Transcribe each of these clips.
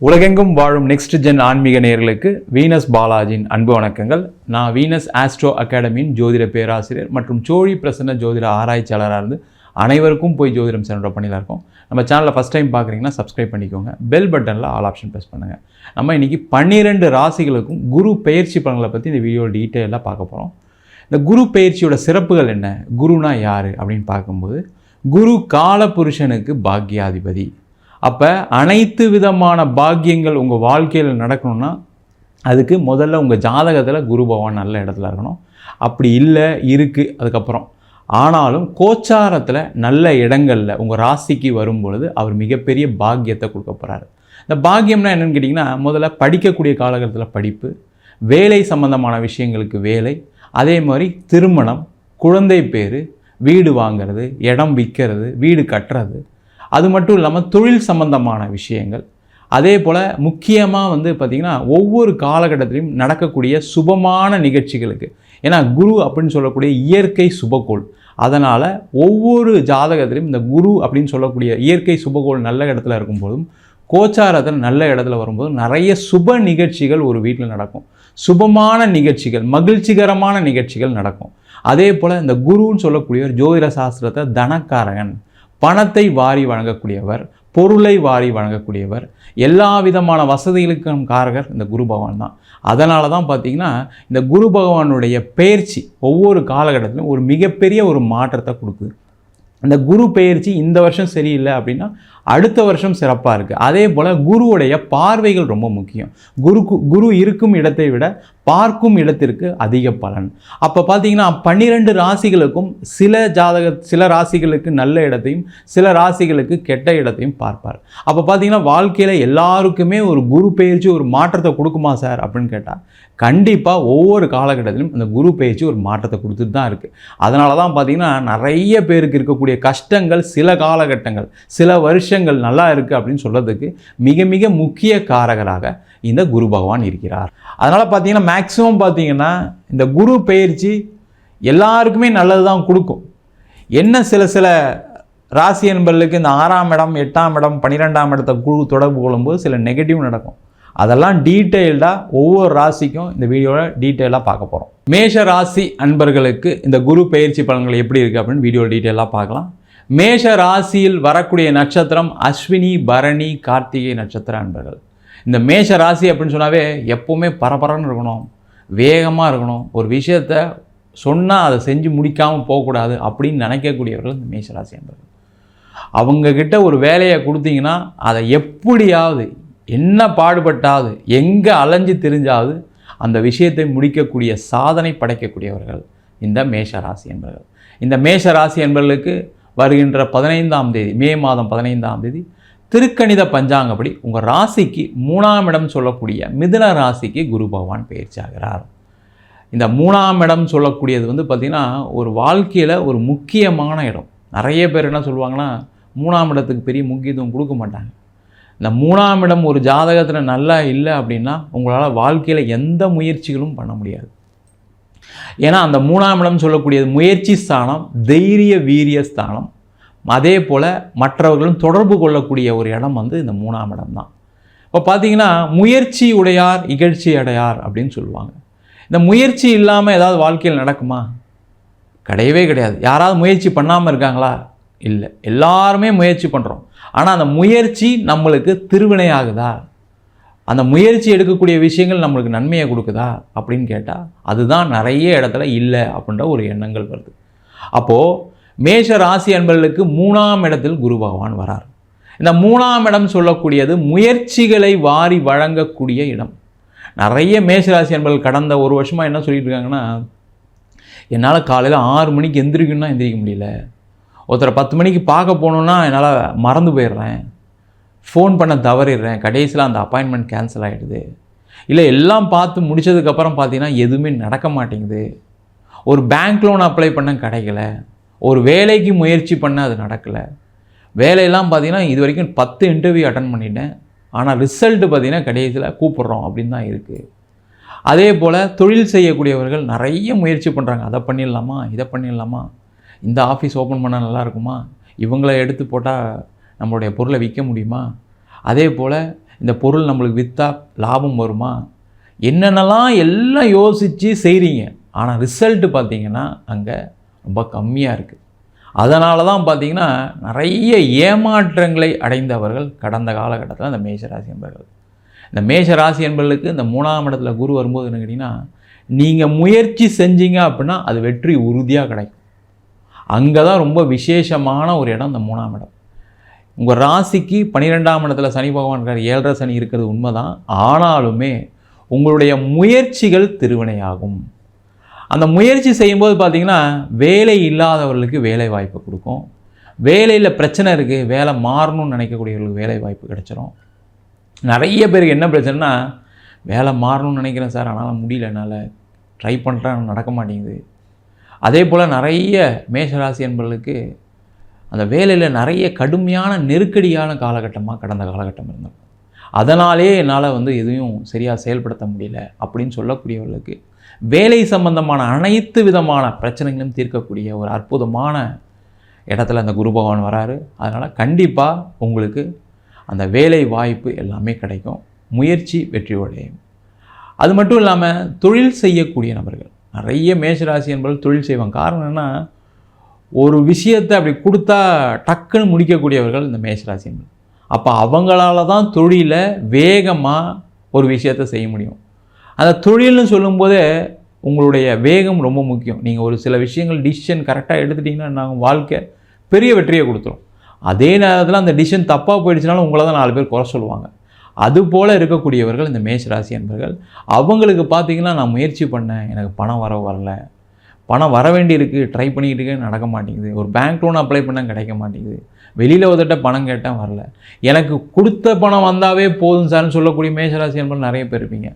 உலகெங்கும் வாழும் next gen ஆன்மீக நேர்களுக்கு வீனஸ் பாலாஜியின் அன்பு வணக்கங்கள். நான் வீனஸ் ஆஸ்ட்ரோ அகாடமியின் ஜோதிட பேராசிரியர் மற்றும் சோழி பிரசன்ன ஜோதிட ஆராய்ச்சியாளராக இருந்து அனைவருக்கும் போய் ஜோதிடம் சென்ற பண்ணியில் இருக்கோம். நம்ம சேனலில் ஃபஸ்ட் டைம் பார்க்குறீங்கன்னா சப்ஸ்கிரைப் பண்ணிக்கோங்க. பெல் பட்டனில் ஆல் ஆப்ஷன் ப்ரெஸ் பண்ணுங்கள் நம்ம இன்றைக்கி பன்னிரெண்டு ராசிகளுக்கும் குரு பெயர்ச்சி பலன்களை பற்றி இந்த வீடியோ டீட்டெயிலாக பார்க்க போகிறோம் இந்த குரு பயிற்சியோட சிறப்புகள் என்ன? குருனா யார்? அப்படின்னு பார்க்கும்போது குரு கால புருஷனுக்கு பாக்யாதிபதி அப்போ அனைத்து விதமான பாக்கியங்கள் உங்கள் வாழ்க்கையில் நடக்கணும்னா அதுக்கு முதல்ல உங்கள் ஜாதகத்தில் குரு பகவான் நல்ல இடத்துல இருக்கணும். அப்படி இல்லை இருக்குது அதுக்கப்புறம். ஆனாலும் கோச்சாரத்தில் நல்ல இடங்களில் உங்கள் ராசிக்கு வரும் பொழுது அவர் மிகப்பெரிய பாக்கியத்தை கொடுக்க போகிறாரு இந்த பாக்கியம்னா என்னென்னு கேட்டிங்கன்னா முதல்ல படிக்கக்கூடிய காலகட்டத்தில் படிப்பு வேலை சம்பந்தமான விஷயங்களுக்கு வேலை அதே மாதிரி திருமணம் குழந்தை பேர் வீடு வாங்குறது இடம் விற்கிறது வீடு கட்டுறது அது மட்டும் இல்லாமல் தொழில் சம்பந்தமான விஷயங்கள். அதே போல் முக்கியமாக வந்து பார்த்திங்கன்னா ஒவ்வொரு காலகட்டத்திலையும் நடக்கக்கூடிய சுபமான நிகழ்ச்சிகளுக்கு. ஏன்னா குரு அப்படின்னு சொல்லக்கூடிய இயற்கை சுபகோள். அதனால் ஒவ்வொரு ஜாதகத்திலையும் இந்த குரு அப்படின்னு சொல்லக்கூடிய இயற்கை சுபகோள் நல்ல இடத்துல இருக்கும்போதும் கோச்சாரத்தில் நல்ல இடத்துல வரும்போது நிறைய சுப நிகழ்ச்சிகள் ஒரு வீட்டில் நடக்கும். சுபமான நிகழ்ச்சிகள் மகிழ்ச்சிகரமான நிகழ்ச்சிகள் நடக்கும். அதே போல் இந்த குருன்னு சொல்லக்கூடிய ஒரு ஜோதிட சாஸ்திரத்தை தனக்காரகன். பணத்தை வாரி வழங்கக்கூடியவர் பொருளை வாரி வழங்கக்கூடியவர் எல்லா விதமான வசதிகளுக்கும் காரகர் இந்த குரு பகவான் தான். அதனால தான் பார்த்தீங்கன்னா இந்த குரு பகவானுடைய பயிற்சி ஒவ்வொரு காலகட்டத்திலும் ஒரு மிகப்பெரிய ஒரு மாற்றத்தை கொடுக்குது. அந்த குரு பெயர்ச்சி இந்த வருஷம் சரியில்லை அப்படின்னா அடுத்த வருஷம் சிறப்பாக இருக்குது அதே போல் குருவுடைய பார்வைகள் ரொம்ப முக்கியம். குரு குரு இருக்கும் இடத்தை விட பார்க்கும் இடத்திற்கு அதிக பலன். அப்போ பார்த்தீங்கன்னா பன்னிரெண்டு ராசிகளுக்கும் சில ஜாதக சில ராசிகளுக்கு நல்ல இடத்தையும் சில ராசிகளுக்கு கெட்ட இடத்தையும் பார்ப்பார். அப்போ பார்த்தீங்கன்னா வாழ்க்கையில் எல்லாருக்குமே ஒரு குரு பயிற்சி ஒரு மாற்றத்தை கொடுக்குமா சார் அப்படின்னு கேட்டால் கண்டிப்பாக ஒவ்வொரு காலகட்டத்திலும் அந்த குரு பயிற்சி ஒரு மாற்றத்தை கொடுத்துட்டு தான் இருக்குது அதனால தான் பார்த்தீங்கன்னா நிறைய பேருக்கு இருக்கக்கூடிய கஷ்டங்கள் சில காலகட்டங்கள் சில வருஷம் விஷயங்கள் நல்லா இருக்குது அப்படின்னு சொல்கிறதுக்கு மிக மிக முக்கிய காரகராக இந்த குரு பகவான் இருக்கிறார். அதனால் பார்த்தீங்கன்னா மேக்ஸிமம் பார்த்தீங்கன்னா இந்த குரு பயிற்சி எல்லாருக்குமே நல்லது தான் கொடுக்கும். என்ன சில சில ராசி என்பர்களுக்கு இந்த ஆறாம் இடம் எட்டாம் இடம் பன்னிரெண்டாம் இடத்தை குழு தொடர்பு கொள்ளும்போது சில நெகட்டிவ் நடக்கும். அதெல்லாம் டீட்டெயில்டாக ஒவ்வொரு ராசிக்கும் இந்த வீடியோவில் டீட்டெயிலாக பார்க்க போகிறோம் மேஷ ராசி அன்பர்களுக்கு இந்த குரு பயிற்சி பலன்கள் எப்படி இருக்குது அப்படின்னு வீடியோ டீட்டெயிலாக பார்க்கலாம். மேஷ ராசியில் வரக்கூடிய நட்சத்திரம் அஸ்வினி பரணி கார்த்திகை நட்சத்திர அன்பர்கள். இந்த மேஷ ராசி அப்படின்னு சொன்னாவே எப்போவுமே பரபரன்னு இருக்கணும் வேகமாக இருக்கணும். ஒரு விஷயத்த சொன்னால் அதை செஞ்சு முடிக்காமல் போகக்கூடாது அப்படின்னு நினைக்கக்கூடியவர்கள் இந்த மேஷ ராசி அன்பர்கள். அவங்கக்கிட்ட ஒரு வேலையை கொடுத்தீங்கன்னா அதை எப்படியாவது என்ன பாடுபட்டாவது எங்கே அலைஞ்சு தெரிஞ்சாவது அந்த விஷயத்தை முடிக்கக்கூடிய சாதனை படைக்கக்கூடியவர்கள் இந்த மேஷ ராசி என்பர்கள் இந்த மேஷ ராசி என்பர்களுக்கு வருகின்ற பதினைந்தாம் தேதி மே மாதம் பதினைந்தாம் தேதி திருக்கணித பஞ்சாங்கப்படி உங்கள் ராசிக்கு மூணாம் இடம் சொல்லக்கூடிய மிதுன ராசிக்கு குரு பகவான் பயிற்சி ஆகிறார். இந்த மூணாம் இடம் சொல்லக்கூடியது வந்து பார்த்திங்கன்னா ஒரு வாழ்க்கையில் ஒரு முக்கியமான இடம். நிறைய பேர் என்ன சொல்லுவாங்கன்னா மூணாம் இடத்துக்கு பெரிய முக்கியத்துவம் கொடுக்க மாட்டாங்க. இந்த மூணாம் இடம் ஒரு ஜாதகத்தில் நல்லா இல்லை அப்படின்னா உங்களால் வாழ்க்கையில் எந்த முயற்சிகளும் பண்ண முடியாது. ஏன்னா அந்த மூணாம் இடம் சொல்லக்கூடியது முயற்சி ஸ்தானம் தைரிய வீரிய ஸ்தானம். அதே போல் மற்றவர்களும் தொடர்பு கொள்ளக்கூடிய ஒரு இடம் வந்து இந்த மூணாம் இடம் தான். இப்போ பார்த்தீங்கன்னா முயற்சி உடையார் இகழ்ச்சி அடையார் அப்படின்னு சொல்லுவாங்க. இந்த முயற்சி இல்லாமல் ஏதாவது வாழ்க்கையில் நடக்குமா? கிடையவே கிடையாது. யாராவது முயற்சி பண்ணாமல் இருக்காங்களா? இல்லை. எல்லாருமே முயற்சி பண்ணுறோம் ஆனால் அந்த முயற்சி நம்மளுக்கு திருவினை ஆகுதா அந்த முயற்சி எடுக்கக்கூடிய விஷயங்கள் நம்மளுக்கு நன்மையை கொடுக்குதா அப்படின்னு கேட்டால் அதுதான் நிறைய இடத்துல இல்லை அப்படின்ற ஒரு எண்ணங்கள் வருது. அப்போது மேஷ ராசி அன்பர்களுக்கு மூணாம் இடத்தில் குரு பகவான் வரார். இந்த மூணாம் இடம் சொல்லக்கூடியது முயற்சிகளை வாரி வழங்கக்கூடிய இடம். நிறைய மேஷராசி அன்பர்கள் கடந்த ஒரு வருஷமாக என்ன சொல்லிட்டு இருக்காங்கன்னா என்னால் காலையில் ஆறு மணிக்கு எந்திரிக்கணும்னா எந்திரிக்க முடியல. ஒருத்தரை பத்து மணிக்கு பார்க்க போகணுன்னா என்னால் மறந்து போயிடுறேன். ஃபோன் பண்ண தவறிடுறேன். கடைசியில் அந்த அப்பாயின்மெண்ட் கேன்சல் ஆகிடுது இல்லை எல்லாம் பார்த்து முடித்ததுக்கப்புறம் பார்த்தீங்கன்னா எதுவுமே நடக்க மாட்டேங்குது. ஒரு பேங்க் லோன் அப்ளை பண்ண கிடைக்கல. ஒரு வேலைக்கு முயற்சி பண்ண அது நடக்கலை. வேலையெல்லாம் பார்த்தீங்கன்னா இது வரைக்கும் பத்து இன்டர்வியூ அட்டன் பண்ணிட்டேன். ஆனால் ரிசல்ட்டு பார்த்தீங்கன்னா கடைசியில் கூப்பிட்றோம் அப்படின்னு தான் இருக்குது அதே போல் தொழில் செய்யக்கூடியவர்கள் நிறைய முயற்சி பண்ணுறாங்க அதை பண்ணிடலாமா? இதை பண்ணிடலாமா? இந்த ஆஃபீஸ் ஓப்பன் பண்ணால் நல்லா இருக்குமா? இவங்கள எடுத்து போட்டால் நம்மளுடைய பொருளை விற்க முடியுமா? அதே போல் இந்த பொருள் நம்மளுக்கு விற்றா லாபம் வருமா? என்னென்னலாம் எல்லாம் யோசித்து செய்கிறீங்க ஆனால் ரிசல்ட்டு பார்த்தீங்கன்னா அங்கே ரொம்ப கம்மியாக இருக்குது அதனால தான் பார்த்தீங்கன்னா நிறைய ஏமாற்றங்களை அடைந்தவர்கள் கடந்த காலகட்டத்தில் அந்த மேஷராசி என்பவர்கள் இந்த மேஷராசி என்பவர்களுக்கு இந்த மூணாம் இடத்துல குரு வரும்போது என்ன கேட்டிங்கன்னா நீங்கள் முயற்சி செஞ்சீங்க அப்படின்னா அது வெற்றி உறுதியாக கிடைக்கும். அங்கே தான் ரொம்ப விசேஷமான ஒரு இடம் இந்த மூணாம் இடம். உங்கள் ராசிக்கு பன்னிரெண்டாம் இடத்துல சனி பகவான் இருக்கார் ஏழரை சனி இருக்கிறது உண்மைதான். ஆனாலுமே உங்களுடைய முயற்சிகள் திருவினையாகும். அந்த முயற்சி செய்யும்போது பார்த்திங்கன்னா வேலை இல்லாதவர்களுக்கு வேலை வாய்ப்பு கொடுக்கும். வேலையில் பிரச்சனை இருக்குது வேலை மாறணும்னு நினைக்கக்கூடியவர்களுக்கு வேலை வாய்ப்பு கிடச்சிரும். நிறைய பேருக்கு என்ன பிரச்சனைனா வேலை மாறணும்னு நினைக்கிறேன் சார் ஆனால் முடியல என்னால். ட்ரை பண்ணுறேன் நடக்க மாட்டேங்குது. அதே போல் நிறைய மேஷராசி என்பவர்களுக்கு அந்த வேலையில் நிறைய கடுமையான நெருக்கடியான காலகட்டமாக கடந்த காலகட்டம் இருந்தது. அதனாலே என்னால் வந்து எதையும் சரியாக செயல்படுத்த முடியல அப்படின்னு சொல்லக்கூடியவர்களுக்கு வேலை சம்பந்தமான அனைத்து விதமான பிரச்சனைகளும் தீர்க்கக்கூடிய ஒரு அற்புதமான இடத்துல அந்த குரு பகவான் வராரு. அதனால் கண்டிப்பாக உங்களுக்கு அந்த வேலை வாய்ப்பு எல்லாமே கிடைக்கும். முயற்சி வெற்றி அடையும் அது மட்டும் இல்லாமல் தொழில் செய்யக்கூடிய நபர்கள். நிறைய மேஷராசி என்பது தொழில் செய்வாங்க. காரணம் என்ன ஒரு விஷயத்தை அப்படி கொடுத்தா டக்குன்னு முடிக்கக்கூடியவர்கள் இந்த மேஷராசி அப்போ அவங்களால தான் தொழிலை வேகமாக ஒரு விஷயத்தை செய்ய முடியும். அந்த தொழில்னு சொல்லும்போதே உங்களுடைய வேகம் ரொம்ப முக்கியம். நீங்கள் ஒரு சில விஷயங்கள் டிசிஷன் கரெக்டாக எடுத்துட்டிங்கன்னா நாங்கள் வாழ்க்கை பெரிய வெற்றியை கொடுத்துரும். அதே நேரத்தில் அந்த டிசிஷன் தப்பாக போயிடுச்சுனாலும் உங்களை தான் நாலு பேர் குறை சொல்லுவாங்க. அதுபோல் இருக்கக்கூடியவர்கள் இந்த மேஷராசி என்பர்கள் அவங்களுக்கு பார்த்தீங்கன்னா நான் முயற்சி பண்ணேன். எனக்கு பணம் வர வரல. பணம் வர வேண்டியிருக்கு ட்ரை பண்ணிக்கிட்டு இருக்கேன் நடக்க மாட்டேங்குது. ஒரு பேங்க் லோன் அப்ளை பண்ணால் கிடைக்க மாட்டேங்குது. வெளியில் ஒருத்தட்ட பணம் கேட்டால் வரல. எனக்கு கொடுத்த பணம் வந்தாவே போதும் சார்னு சொல்லக்கூடிய மேஷராசி என்பது நிறைய பேர் இருப்பீங்க.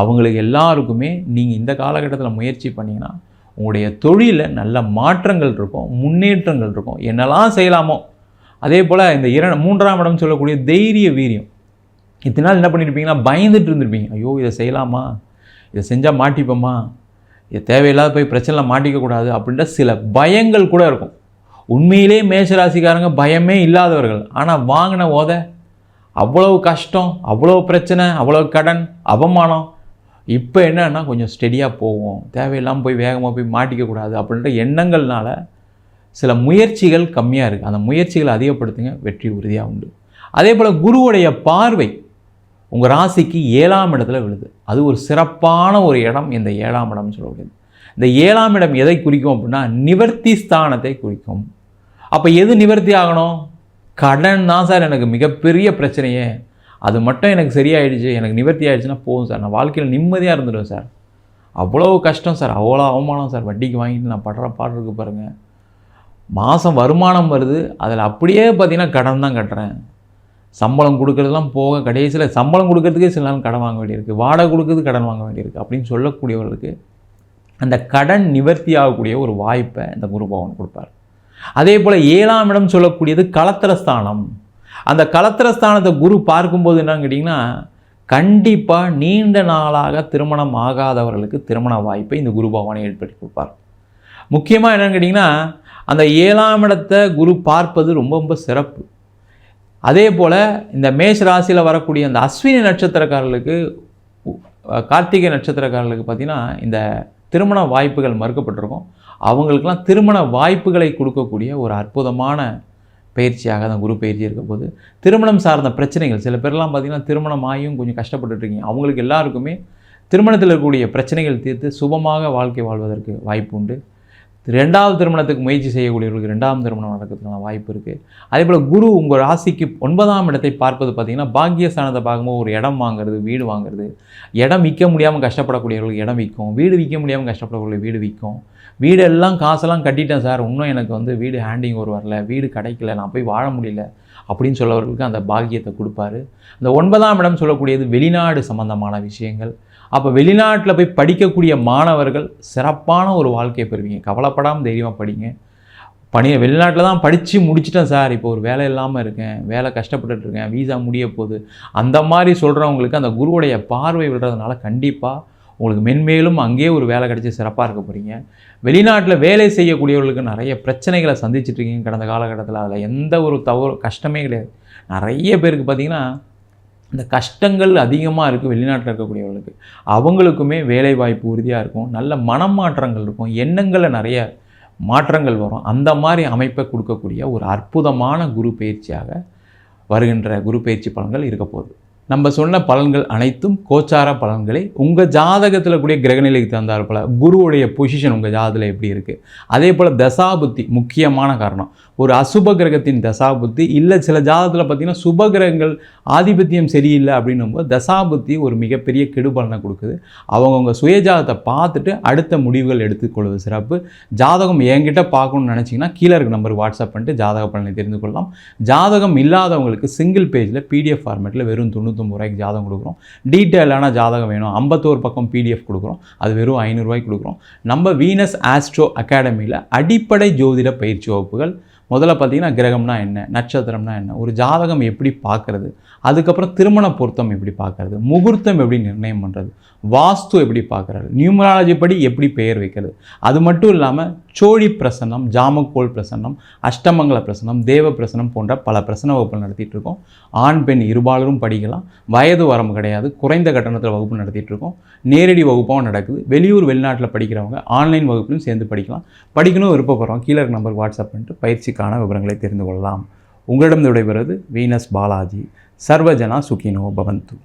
அவங்களுக்கு எல்லாருக்குமே நீங்கள் இந்த காலகட்டத்தில் முயற்சி பண்ணிங்கன்னா உங்களுடைய தொழிலில் நல்ல மாற்றங்கள் இருக்கும் முன்னேற்றங்கள் இருக்கும். என்னெல்லாம் செய்யலாமோ அதே போல் இந்த இர மூன்றாம் இடம் சொல்லக்கூடிய தைரிய வீரியம். இத்தனை நாள் என்ன பண்ணியிருப்பீங்கன்னா பயந்துட்டு இருந்திருப்பீங்க. ஐயோ இதை செய்யலாமா? இதை செஞ்சால் மாட்டிப்போமா? தேவையில்லாத போய் பிரச்சனையில் மாட்டிக்கக்கூடாது அப்படின்ற சில பயங்கள் கூட இருக்கும். உண்மையிலே மேஷராசிக்காரங்க பயமே இல்லாதவர்கள். ஆனால் வாங்கின ஓத அவ்வளவு கஷ்டம் அவ்வளோ பிரச்சனை அவ்வளோ கடன் அவமானம். இப்போ என்னன்னா கொஞ்சம் ஸ்டெடியாக போவோம். தேவையில்லாமல் போய் வேகமாக போய் மாட்டிக்கக்கூடாது அப்படின்ற எண்ணங்கள்னால சில முயற்சிகள் கம்மியாக இருக்குது அந்த முயற்சிகளை அதிகப்படுத்துங்க வெற்றி உறுதியாக உண்டு. அதே போல் குருவுடைய பார்வை உங்கள் ராசிக்கு ஏழாம் இடத்துல விழுது. அது ஒரு சிறப்பான ஒரு இடம் இந்த ஏழாம் இடம்னு சொல்லக்கூடியது. இந்த ஏழாம் இடம் எதை குறிக்கும் அப்படின்னா நிவர்த்தி ஸ்தானத்தை குறிக்கும். அப்போ எது நிவர்த்தி ஆகணும்? கடன் தான் சார் எனக்கு மிகப்பெரிய பிரச்சனையே. அது மட்டும் எனக்கு சரியாயிடுச்சு எனக்கு நிவர்த்தி ஆகிடுச்சுன்னா போதும் சார். நான் வாழ்க்கையில் நிம்மதியாக இருந்துடுவேன் சார். அவ்வளோ கஷ்டம் சார். அவ்வளோ அவமானம் சார். வட்டிக்கு வாங்கிட்டு நான் படுற பாடு இருக்கு பாருங்கள் மாதம் வருமானம் வருது. அதில் அப்படியே பார்த்திங்கன்னா கடன் தான் கட்டுறேன். சம்பளம் கொடுக்கறதெல்லாம் போக கடைசியில் சம்பளம் கொடுக்கறதுக்கே சில நாள் கடன் வாங்க வேண்டியிருக்கு. வாடகை கொடுக்கறது கடன் வாங்க வேண்டியிருக்கு அப்படின்னு சொல்லக்கூடியவர்களுக்கு அந்த கடன் நிவர்த்தி ஆகக்கூடிய ஒரு வாய்ப்பை இந்த குரு பகவான் கொடுப்பார். அதே போல் ஏழாம் இடம் சொல்லக்கூடியது கலத்திரஸ்தானம் அந்த கலத்திரஸ்தானத்தை குரு பார்க்கும்போது என்னன்னு கேட்டிங்கன்னா கண்டிப்பாக நீண்ட நாளாக திருமணம் ஆகாதவர்களுக்கு திருமண வாய்ப்பை இந்த குரு பகவானை ஏற்படுத்தி கொடுப்பார். முக்கியமாக என்னென்னு கேட்டிங்கன்னா அந்த ஏழாம் இடத்தை குரு பார்ப்பது ரொம்ப ரொம்ப சிறப்பு. அதே போல் இந்த மேஷ ராசியில் வரக்கூடிய அந்த அஸ்வினி நட்சத்திரக்காரர்களுக்கு கார்த்திகை நட்சத்திரக்காரர்களுக்கு பார்த்திங்கன்னா இந்த திருமண வாய்ப்புகள் மறுக்கப்பட்டிருக்கும். அவங்களுக்கெல்லாம் திருமண வாய்ப்புகளை கொடுக்கக்கூடிய ஒரு அற்புதமான பயிற்சியாக தான் குரு பயிற்சி இருக்க போது திருமணம் சார்ந்த பிரச்சனைகள் சில பேர்லாம் பார்த்திங்கன்னா திருமணம் ஆகியும் கொஞ்சம் கஷ்டப்பட்டுட்டு இருக்கீங்க. அவங்களுக்கு எல்லாருக்குமே திருமணத்தில் இருக்கக்கூடிய பிரச்சனைகள் தீர்த்து சுபமாக வாழ்க்கை வாழ்வதற்கு வாய்ப்பு உண்டு. ரெண்டாவது திருமணத்துக்கு முயற்சி செய்யக்கூடியவர்களுக்கு ரெண்டாம் திருமணம் நடக்கிறதுக்கான வாய்ப்பு இருக்குது அதே போல் குரு உங்கள் ராசிக்கு ஒன்பதாம் இடத்தை பார்ப்பது பார்த்திங்கன்னா பாக்கியஸ்தானத்தை பார்க்கும்போது ஒரு இடம் வாங்குறது வீடு வாங்குறது. இடம் விற்க முடியாமல் கஷ்டப்படக்கூடியவர்களுக்கு இடம் விற்கும். வீடு விற்க முடியாமல் கஷ்டப்படக்கூடிய வீடு விற்கும். வீடெல்லாம் காசெல்லாம் கட்டிட்டேன் சார். இன்னும் எனக்கு வந்து வீடு ஹேண்டிங் ஒரு வரல. வீடு கிடைக்கல. நான் போய் வாழ முடியல. அப்படின்னு சொல்லவர்களுக்கு அந்த பாக்கியத்தை கொடுப்பாரு. அந்த ஒன்பதாம் இடம் சொல்லக்கூடியது வெளிநாடு சம்பந்தமான விஷயங்கள். அப்போ வெளிநாட்டில் போய் படிக்கக்கூடிய மாணவர்கள் சிறப்பான ஒரு வாழ்க்கையை பெறுவீங்க. கவலைப்படாமல் தைரியமாக படிங்க. பணி வெளிநாட்டில் தான் படித்து முடிச்சிட்டேன் சார். இப்போ ஒரு வேலை இல்லாமல் இருக்கேன். வேலை கஷ்டப்பட்டுட்டு இருக்கேன். வீசா முடிய போகுது. அந்த மாதிரி சொல்கிறவங்களுக்கு அந்த குருவுடைய பார்வை விடுறதுனால கண்டிப்பாக உங்களுக்கு மென்மேலும் அங்கேயே ஒரு வேலை கிடைச்சி சிறப்பாக இருக்க போகிறீங்க வெளிநாட்டில் வேலை செய்யக்கூடியவர்களுக்கு நிறைய பிரச்சனைகளை சந்திச்சிட்டு இருக்கீங்க. கடந்த காலகட்டத்தில் அதில் எந்த ஒரு தவறு கஷ்டமே கிடையாது. நிறைய பேருக்கு பார்த்தீங்கன்னா இந்த கஷ்டங்கள் அதிகமாக இருக்குது வெளிநாட்டில் இருக்கக்கூடியவர்களுக்கு அவங்களுக்குமே வேலைவாய்ப்பு உறுதியாக இருக்கும். நல்ல மனமாற்றங்கள் இருக்கும். எண்ணங்களில் நிறைய மாற்றங்கள் வரும். அந்த மாதிரி அமைப்பை கொடுக்கக்கூடிய ஒரு அற்புதமான குரு பயிற்சியாக வருகின்ற குரு பயிற்சி பலன்கள் இருக்க போகுது. நம்ம சொன்ன பலன்கள் அனைத்தும் கோச்சார பலன்களை உங்கள் ஜாதகத்தில் கூடிய கிரகநிலைக்கு தந்தார் போல் குருவுடைய பொசிஷன் உங்கள் ஜாதகத்தில் எப்படி இருக்குது அதே போல் தசாபுத்தி முக்கியமான காரணம். ஒரு அசுப கிரகத்தின் தசாபுத்தி இல்லை சில ஜாதகத்தில் பார்த்திங்கன்னா சுப கிரகங்கள் ஆதிபத்தியம் சரியில்லை அப்படின்னும் போது தசாபுத்தி ஒரு மிகப்பெரிய கெடுபலனை கொடுக்குது. அவங்கவுங்க சுயஜாதத்தை பார்த்துட்டு அடுத்த முடிவுகள் எடுத்துக்கொள்வது சிறப்பு. ஜாதகம் என்கிட்ட பார்க்கணும்னு நினச்சிங்கன்னா கீழே இருக்க நம்பருக்கு வாட்ஸ்அப் பண்ணிட்டு ஜாதக பலனை தெரிந்து கொள்ளலாம். ஜாதகம் இல்லாதவங்களுக்கு சிங்கிள் பேஜில் பிடிஎஃப் ஃபார்மேட்டில் வெறும் தொண்ணூற்றொம்பது ரூபாய்க்கு ஜாதகம் கொடுக்குறோம். டீட்டெயிலான ஜாதகம் வேணும். ஐம்பத்தோரு பக்கம் பிடிஎஃப் கொடுக்குறோம். அது வெறும் ஐநூறுரூவாய்க்கு கொடுக்குறோம். நம்ம வீனஸ் ஆஸ்ட்ரோ அகாடமியில் அடிப்படை ஜோதிட பயிற்சி வகுப்புகள் முதல்ல பார்த்தீங்கன்னா கிரகம்னா என்ன? நட்சத்திரம்னா என்ன? ஒரு ஜாதகம் எப்படி பார்க்குறது? அதுக்கப்புறம் திருமண பொருத்தம் எப்படி பார்க்குறது? முகூர்த்தம் எப்படி நிர்ணயம் பண்ணுறது வாஸ்து எப்படி பார்க்குறாரு? நியூமராலஜி படி எப்படி பெயர் வைக்கிறது? அது மட்டும் இல்லாமல் சோழி பிரசன்னம் ஜாமக்கோல் பிரசன்னம் அஷ்டமங்கல பிரசன்னம் தேவ பிரசன்னம் போன்ற பல பிரசன வகுப்புகள் நடத்திட்டு இருக்கோம். ஆண் பெண் இருபாலரும் படிக்கலாம். வயது வரம்பு கிடையாது. குறைந்த கட்டணத்தில் வகுப்பு நடத்திட்டு இருக்கோம். நேரடி வகுப்பாகவும் நடக்குது. வெளியூர் வெளிநாட்டில் படிக்கிறவங்க ஆன்லைன் வகுப்புலையும் சேர்ந்து படிக்கலாம். படிக்கணும் விருப்பப்படுறோம் கீழே இருக்க நம்பருக்கு வாட்ஸ்அப் பண்ணிட்டு பயிற்சிக்கான விவரங்களை தெரிந்து கொள்ளலாம். உங்களிடம் விடைபெறுவது வீனஸ் பாலாஜி. சர்வஜனா சுகினோ பவந்து.